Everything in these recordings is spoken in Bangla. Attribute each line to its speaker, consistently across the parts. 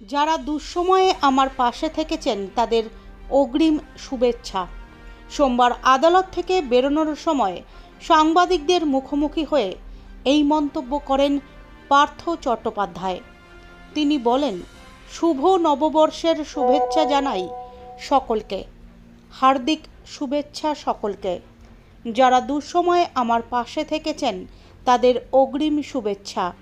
Speaker 1: যারা দুঃসময়ে আমার পাশে থেকেছেন তাদের অগ্রিম শুভেচ্ছা। সোমবার আদালত থেকে বেরোনোর সময় সাংবাদিকদের মুখোমুখি হয়ে এই মন্তব্য করেন পার্থ চট্টোপাধ্যায়। তিনি বলেন, শুভ নববর্ষের শুভেচ্ছা জানাই সকলকে। হার্দিক শুভেচ্ছা সকলকে। যারা দুঃসময়ে আমার পাশে থেকেছেন তাদের অগ্রিম শুভেচ্ছা।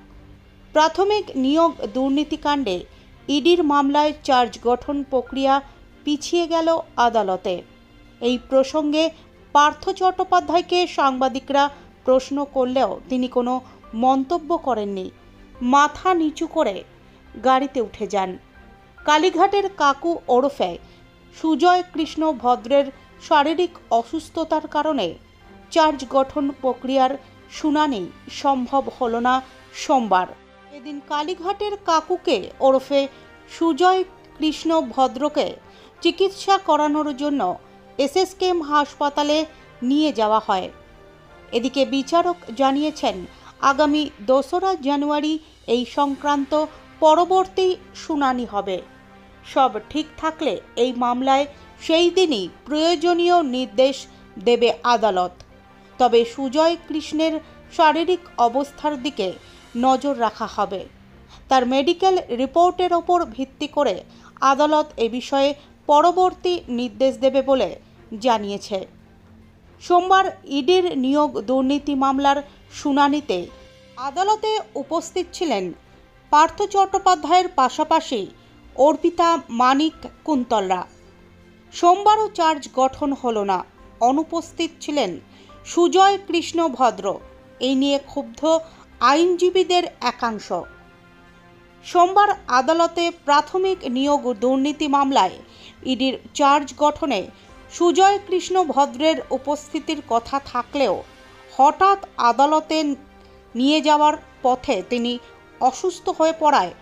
Speaker 1: প্রাথমিক নিয়োগ দুর্নীতিকাণ্ডে ইডির মামলায় চার্জ গঠন প্রক্রিয়া পিছিয়ে গেল আদালতে। এই প্রসঙ্গে পার্থ চট্টোপাধ্যায়কে সাংবাদিকরা প্রশ্ন করলেও তিনি কোনো মন্তব্য করেননি। মাথা নিচু করে গাড়িতে উঠে যান। কালীঘাটের কাকু ওরফে সুজয় কৃষ্ণ ভদ্রের শারীরিক অসুস্থতার কারণে চার্জ গঠন প্রক্রিয়ার শুনানি সম্ভব হল না সোমবার। এদিন কালীঘাটের কাকুকে ওরফে সুজয় কৃষ্ণ ভদ্রকে চিকিৎসা করানোর জন্য এসএসকেএম হাসপাতালে নিয়ে যাওয়া হয়। এদিকে বিচারক জানিয়েছেন, আগামী দোসরা জানুয়ারি এই সংক্রান্ত পরবর্তী শুনানি হবে। সব ঠিক থাকলে এই মামলায় সেই দিনই প্রয়োজনীয় নির্দেশ দেবে আদালত। তবে সুজয় কৃষ্ণের শারীরিক অবস্থার দিকে নজর রাখা হবে। তার মেডিকেল রিপোর্টের ওপর ভিত্তি করে আদালত এ বিষয়ে পরবর্তী নির্দেশ দেবে বলে জানিয়েছে। সোমবার ইডির নিয়োগ দুর্নীতি মামলার শুনানিতে আদালতে উপস্থিত ছিলেন পার্থ চট্টোপাধ্যায়ের পাশাপাশি অর্পিতা মানিক কুন্তলরা। সোমবারও চার্জ গঠন হল না। অনুপস্থিত ছিলেন সুজয় কৃষ্ণ ভদ্র। এই নিয়ে ক্ষুব্ধ আইনজীবীদের একাংশ। সোমবার আদালতে প্রাথমিক নিয়োগ দুর্নীতি মামলায় ইডির চার্জ গঠনে সুজয় কৃষ্ণ ভদ্রের উপস্থিতির কথা থাকলেও হঠাৎ আদালতে নিয়ে যাওয়ার পথে তিনি অসুস্থ হয়ে পড়ায়।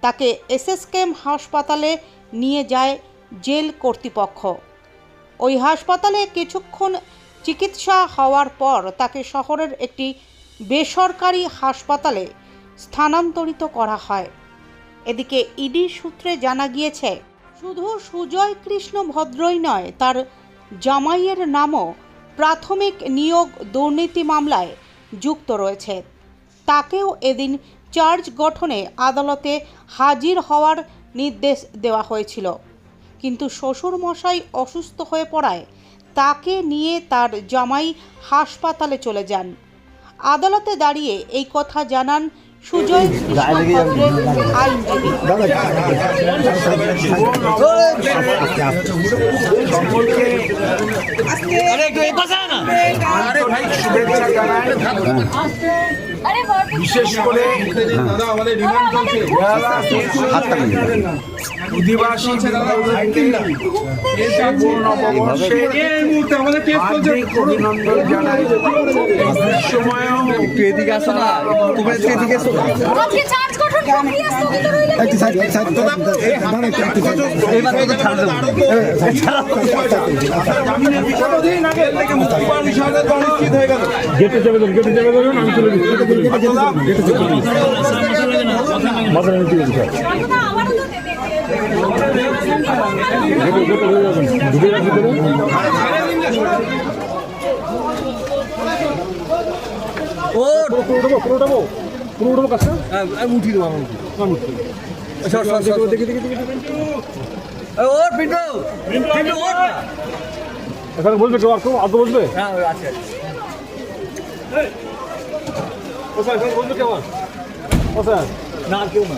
Speaker 1: তাকে এসএসকেএম হাসপাতালে নিয়ে যায় জেল কর্তৃপক্ষ। ওই হাসপাতালে কিছুক্ষণ চিকিৎসা হওয়ার পর তাকে শহরের একটি বেসরকারি হাসপাতালে স্থানান্তরিত করা হয়। এদিকে ইডি সূত্রে জানা গিয়েছে, শুধু সুজয় কৃষ্ণ ভদ্রই নয়, তার জামাইয়ের নামও প্রাথমিক নিয়োগ দুর্নীতি মামলায় যুক্ত রয়েছে। তাকেও এদিন চার্জ গঠনে আদালতে হাজির হওয়ার নির্দেশ দেওয়া হয়েছিল। কিন্তু শ্বশুরমশাই অসুস্থ হয়ে পড়ায় তাকে নিয়ে তার জামাই হাসপাতালে চলে যান। আদালতে দাঁড়িয়ে এই কথা জানান সুজয় আইনজীবী।
Speaker 2: জানাই বিশেষ করে অধিবাসী অভিনন্দন জানাই। সময়ও
Speaker 3: একটু এদিকে আসো না। তুমি এদিকে
Speaker 4: একটু সাইড
Speaker 3: ও
Speaker 4: পুরো উঠবো পুরো উঠবো কাজটা
Speaker 3: আমি উঠি দেবো আমি উঠি
Speaker 4: আমি উঠছি
Speaker 3: সর সর সর
Speaker 4: দেখি দেখি দেখি দেখি
Speaker 3: ও পিন্টু! পিন্টু ওঠ
Speaker 4: এখানে বলবে কেউ আর কেউ আদৌ বলবে?
Speaker 3: হ্যাঁ আছে
Speaker 4: কেউ আর? ও স্যার।
Speaker 3: না কেউ না।